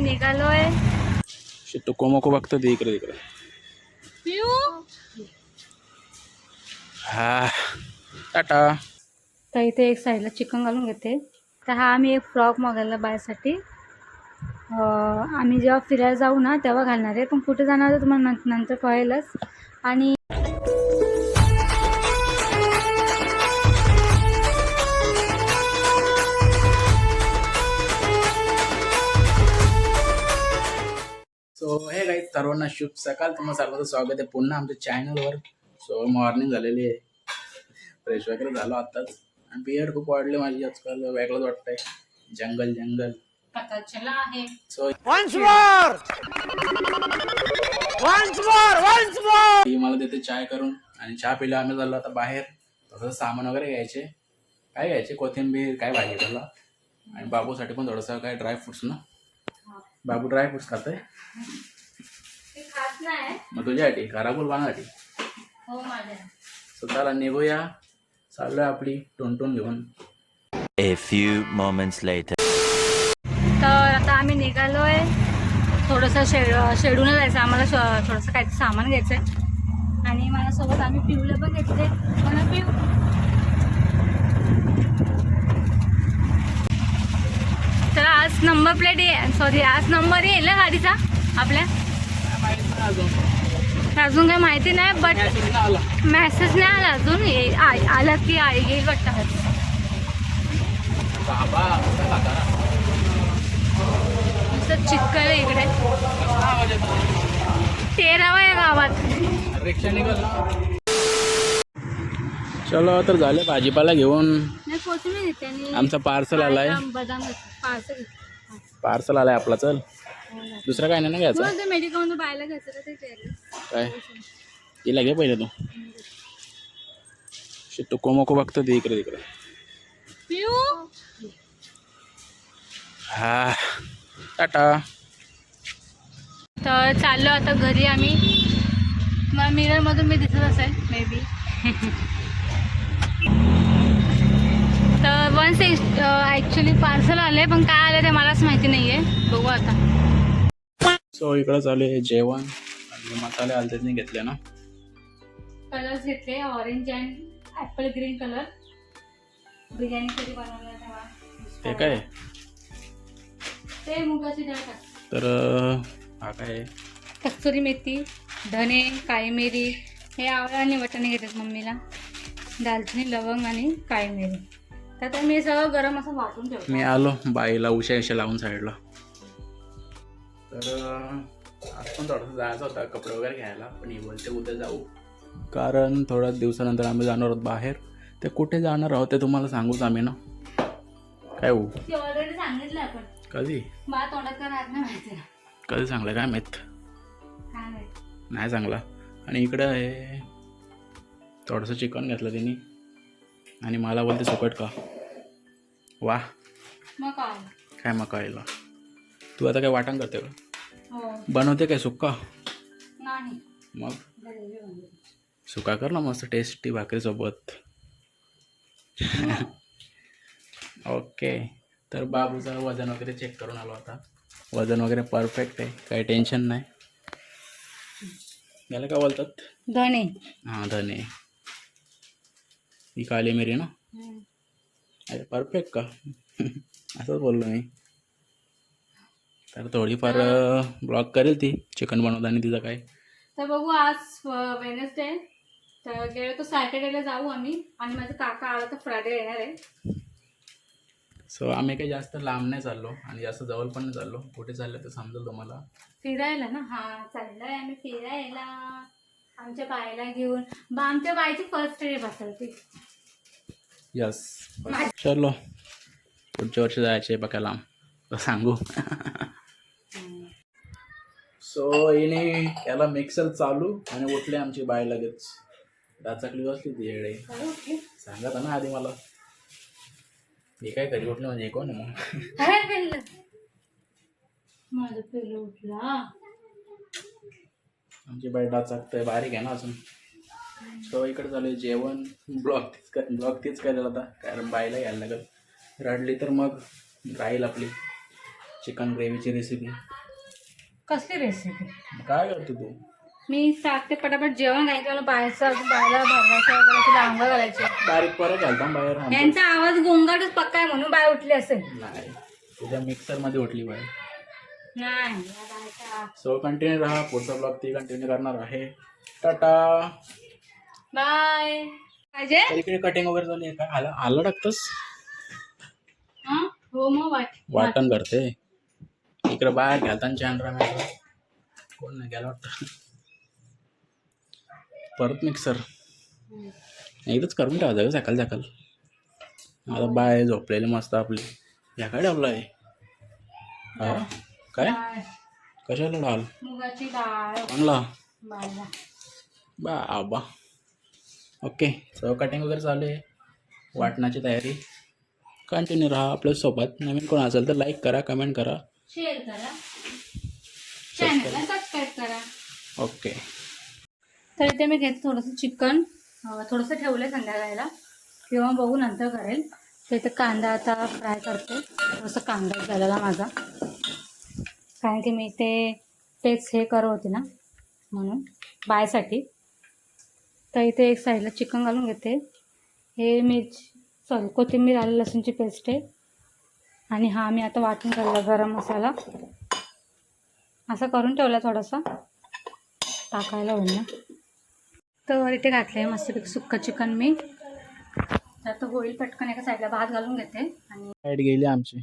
आम्ही निघालोय शिट्टू कोमोको बघतो ते इकडे पिऊ हा टाटा तर इथे एक साईडला चिकन घालून घेते. तर हा आम्ही एक फ्रॉक मागायला बायसाठी. आम्ही जेव्हा फिरायला जाऊ ना तेव्हा घालणार आहे. पण कुठे जाणार आहे तुम्हाला नंतर कळेलच. आणि सो हे काही सर्वांना शुभ सकाळ तुम्हाला सर्वांचं स्वागत आहे पुन्हा आमच्या चॅनलवर सो मॉर्निंग झालेली आहे. फ्रेश वगैरे झालो आत्ताच. आणि बियर्ड खूप वाढले माझी आजकाल. वेगळंच वाटतंय. जंगल जंगल. आहे. सो ती मला देते चाय करून. आणि चहा पिला आम्ही झालो आता बाहेर. थोडंसं सामान वगैरे घ्यायचे. काय घ्यायचे? कोथिंबीर काय भाजी त्याला? आणि बाबूसाठी पण थोडंसं काय ड्रायफ्रुट्स ना. बाबू ड्रायफ्रुट्स खातोय? ते खात नाही. मग तुझ्यासाठी खराबूल बाणासाठी हो माझ्या सो चला निघूया. चाललोय आपली टोनटोन घेऊन. A few moments later. तर आता आम्ही निघालोय. थोडंसं शेड शेडून जायचं आम्हाला श- थोडंसं काहीतरी सामान घ्यायचं आहे आणि माझ्यासोबत आम्ही पिऊला पण घेतले. मला पिऊ. आज नंबर प्लेट ये. सॉरी आज नंबर येईल ना गाडीचा आपल्या. अजून काही माहिती नाही बट मेसेज नाही आला अजून. ये- आ- आला की आ- येईल वाटतं. चिक्कल आहे इकडे. तेरावा आहे गावात. चलो तर झाले भाजीपाला घेऊन. आणि आमचा पार्सल आलाय. बदाम बदाम पार्सल पार्सल आलाय आपला चल. दुसरं काय नाही ना घ्यायचं? का ते घ्यायला. काय? तिला घे पहिले तू. शिट्टू कोमोको बघतो ते इकडे तिकडे. पिऊ. हा. टाटा. तर चाललो आता घरी आम्ही. मग मिररमधून मी दिसत असेल maybe one six actually parcel आलं पण काय आलं ते मलाच माहिती नाही आहे बघू आता. सो इकडं चालू आहे जेवण. आणि मसाले आलते नाही घेतले ना. कलर्स घेतले orange and apple green colour biryani कधी बनवलं ते काय? ते मुगाची डाळ तर हा काय? कस्तुरी मेथी धने काळी मिरी हे आवळा आणि वाटाणे घेतात मम्मीला. दालचिनी लवंग आणि काळी मिरी. मी सगळं गरम असं वाटून ठेवतो. मी आलो बाईला उशा उशा लावून साईडला. तर अं, आज पण थोडंसं जायचं होता कपडे वगैरे घ्यायला पण ही बोलते उद्या जाऊ. कारण थोड्या दिवसानंतर आम्ही जाणार आहोत बाहेर. ते कुठे जाणार आहोत ते तुम्हाला सांगूच आम्ही ना. काय हो? ते ऑलरेडी सांगितलं आपण. कधी? मला तोंडात राहत नाही माहिती कधी चांगलं काय माहीत? काय माहिती? नाही चांगला आणि इकडं आहे थोडंसं चिकन घेतलं तिने. आणि मला बोलते सुकट का? वा. काय? मग कळलं. तू आता काय वाटण करते का? हो. बनवते काय सुक्का? नाही. मग. सुका कर ना मस्त टेस्टी भाकरीसोबत. ओके तर बाबूचं वजन वगैरे चेक करून आलो आता. वजन वगैरे परफेक्ट आहे. काही टेन्शन नाही. याला काय बोलतात? धने. हां धने. ही काली मिरी ना. अरे परफेक्ट का असंच बोललो मी तर थोडीफार ब्लॉग करेल ती चिकन बनवताना तिचं काय तर बघू आज वेनसडे तर गेलो तर सॅटर्डेला जाऊ आम्ही आणि माझा काका आला तर फ्रायडे येणार आहे सो आम्ही काही जास्त लांब नाही चाललो आणि जास्त जवळ पण नाही चाललो कुठे चाललो ते समजेल तुम्हाला फिरायला ना हा चाललोय आम्ही फिरायला आमच्या बायला घेऊन बा आमच्या बायची फर्स्ट ट्रिप असेल ती. यस चलो. पुढच्या वर्षी जायचे बघा लांब तर सांगू. सो हिने याला मिक्सर चालू आणि उठले आमची बाय लगेच. डाचाकली बसली ती येडे. सांगत ना आधी मला. मी काय घरी उठलं म्हणजे हे कोण आहे मग? माझं पिल्लं उठला. आमची बाई डाचाकतंय बारीक आहे ना अजून. सो इकडे झालं जेवण. ब्लॉक तीच कर ब्लॉक तीच करेल आता कारण बाईला यायला लागेल. रडली तर मग राहील आपली चिकन ग्रेव्हीची रेसिपी कसली रेसिपी काय करतो तू? मी टाकते पटापट जेवण घालायचं मला बाहेरचं बाहेरला भरवायचं वगैरे तिला आंघोळ घालायची. बारीक परत घालता बाहेर यांचा आवाज गोंगाटच पक्का आहे म्हणून बाहेर उठली असेल. नाही तुझ्या मिक्सरमध्ये उठली बाहेर नाही. सो कंटिन्यू राहा. पुढचा ब्लॉग ती कंटिन्यू करणार आहे. टाटा. बाय पाहिजे? इकडे कटिंग वगैरे झाली आहे? काय आलं? आलं टाकतंस हा? मग वाट वाटण करते. इकडे बाहेर घालताना चॅनरा कोण नाही गेला वाटतं. परत मिक्सर एकदाच करून ठेवायचं का सकाळ सकाळ आता बाय झोपलेली मस्त आपली. ह्या काय ठेवलं आहे हा? काय. कशाला डाल मुगाची डाळ. बा आबा ओके सो कटिंग वगैरे चालू आहे. वाटणाची तयारी. कंटिन्यू राहा आपल्यासोबत नवीन कोण असेल तर लाईक करा कमेंट करा. शेअर करा. चॅनलला सबस्क्राईब करा. ओके तर इथे मी घेते थोडंसं चिकन थोडंसं ठेवलं आहे संध्याकाळला. किंवा बघू नंतर करेल. तर इथे कांदा आता फ्राय करते. थोडंसं कांदा झालेला माझा. कारण की मी ते तेच हे करत होते ना म्हणून बायसाठी. तर इथे एक साईडला चिकन घालून घेते. हे मिरची सॉरी कोथिंबीर आलं लसूणची पेस्ट आहे. आणि हा मी आता वाटून ठेवला गरम मसाला. असं करून ठेवला थोडासा. टाकायला होईल ना. तर इथे घातलं आहे मस्तपैकी सुक्क चिकन मी तर होईल पटकन एका साईडला भात घालून घेते. आणि गेली आमची.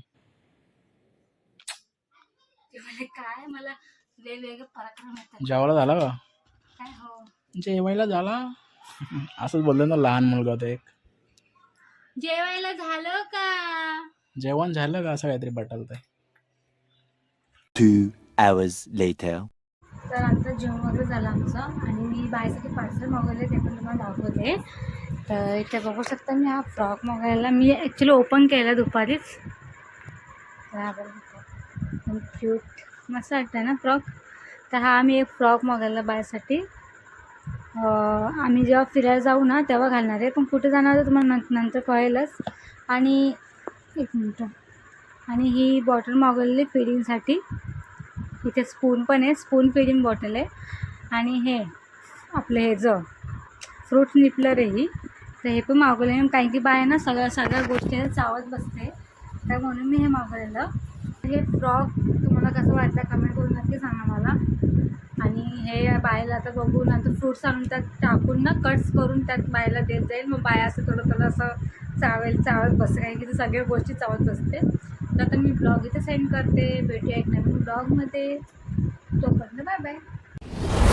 काय मला वेगवेगळे पराक्रम येतात. जेवायला झाला का? काय हो? जेवायला झाला. असंच बोललो ना लहान मुलगा होता एक. जेवायला झालं का? जेवण झालं का असं काहीतरी बटलत Two hours later. तर आता जेवण वगैरे झालं आमचं आणि मी बायसाठी पार्सल मागवले ते पण तुम्हाला दाखवते. तर इथे बघू शकता मी हा फ्रॉक मागवलेला मी ॲक्च्युली ओपन केला दुपारीच. तर हा बघा. क्यूट मस्त वाटतं ना फ्रॉक? तर हा आम्ही एक फ्रॉक मागवला बायसाठी आम्ही जेव्हा फिरायला जाऊ ना तेव्हा घालणार आहे. पण कुठे जाणार आहे तुम्हाला नं नंतर कळेलच. आणि एक मिनटं. आणि ही बॉटल मागवलेली फिडिंगसाठी इथे स्पून पण आहे. स्पून फिडिंग बॉटल आहे. आणि हे आपलं हे ज फ्रूट निपलर आहे ही. तर हे पण मागवले कारण की बाय ना सगळ्या सगळ्या गोष्टी चावत बसते. तर म्हणून मी हे मागवलेलं. हे फ्रॉक तुम्हाला कसं वाटलं? कमेंट करून नक्की सांगा मला आणि हे बायला आता बघू नंतर फ्रूट्स आणून त्यात टाकून ना कट्स करून त्यात बायला देत जाईल. मग बाया असं थोडं थोडं असं चावेल चावत बसते कारण की ते सगळ्या गोष्टी चावत बसते. तर आता मी ब्लॉग इथे सेंड करते. भेटूया एक नवीन ब्लॉगमध्ये तोपर्यंत बाय बाय